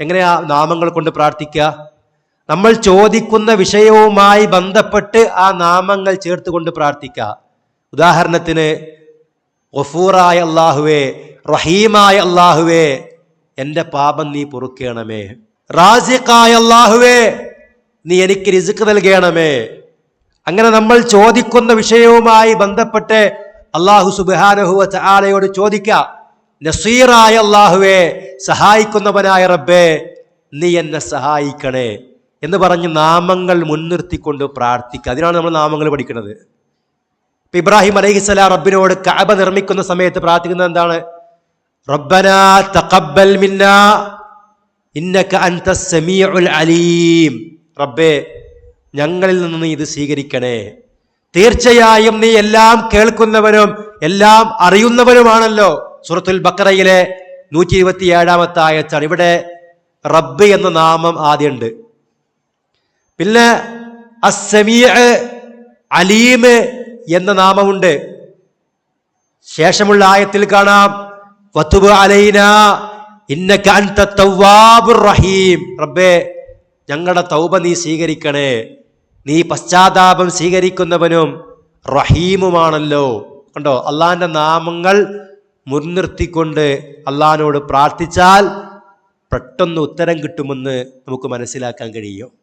എങ്ങനെയാ നാമങ്ങൾ കൊണ്ട് പ്രാർത്ഥിക്കുക? നമ്മൾ ചോദിക്കുന്ന വിഷയവുമായി ബന്ധപ്പെട്ട് ആ നാമങ്ങൾ ചേർത്തുകൊണ്ട് പ്രാർത്ഥിക്കുക. ഉദാഹരണത്തിന് ഒഫൂറായ അള്ളാഹുവേ റഹീമായ അള്ളാഹുവേ എന്റെ പാപം നീ പൊറുക്കണമേ. റാസിഖായ അള്ളാഹുവേ നീ എനിക്ക് രിസുക്ക് നൽകണമേ. അങ്ങനെ നമ്മൾ ചോദിക്കുന്ന വിഷയവുമായി ബന്ധപ്പെട്ട് അള്ളാഹു സുബാനഹുവ ചാലയോട് ചോദിക്ക നസീറായ അള്ളാഹുവേ സഹായിക്കുന്നവനായ റബ്ബേ നീ എന്നെ സഹായിക്കണേ എന്ന് പറഞ്ഞ് നാമങ്ങൾ മുൻനിർത്തിക്കൊണ്ട് പ്രാർത്ഥിക്കുക. അതിനാണ് നമ്മൾ നാമങ്ങൾ പഠിക്കുന്നത്. ഇപ്പൊ ഇബ്രാഹിം അലൈഹിസ്സലാം റബ്ബിനോട് കഅബ നിർമ്മിക്കുന്ന സമയത്ത് പ്രാർത്ഥിക്കുന്നത് എന്താണ്? റബ്ബന തഖബ്ബൽ മിന്ന ഇന്നക അൻത സമീഉൽ അലീം. റബ്ബേ ഞങ്ങളിൽ നിന്ന് നീ ഇത് സ്വീകരിക്കണേ. തീർച്ചയായും നീ എല്ലാം കേൾക്കുന്നവനും എല്ലാം അറിയുന്നവനുമാണല്ലോ. സൂറത്തുൽ ബക്കറയിലെ നൂറ്റി ഇരുപത്തി ഏഴാമത്തെ ആയത്താണ് ഇവിടെ റബ്ബ് എന്ന നാമം ആദ്യമുണ്ട് പിന്നെ അസമീ അലീം എന്ന നാമമുണ്ട്. ശേഷമുള്ള ആയത്തിൽ കാണാം. വത്തുബ് അലൈന ഇന്നക അൻത റഹീം. റബ്ബേ ഞങ്ങളുടെ തൗബ നീ സ്വീകരിക്കണേ. നീ പശ്ചാത്താപം സ്വീകരിക്കുന്നവനും റഹീമുമാണല്ലോ. കണ്ടോ? അള്ളാഹിന്റെ നാമങ്ങൾ മുൻനിർത്തിക്കൊണ്ട് അള്ളഹാനോട് പ്രാർത്ഥിച്ചാൽ പെട്ടെന്ന് ഉത്തരം കിട്ടുമെന്ന് നമുക്ക് മനസ്സിലാക്കാൻ കഴിയും.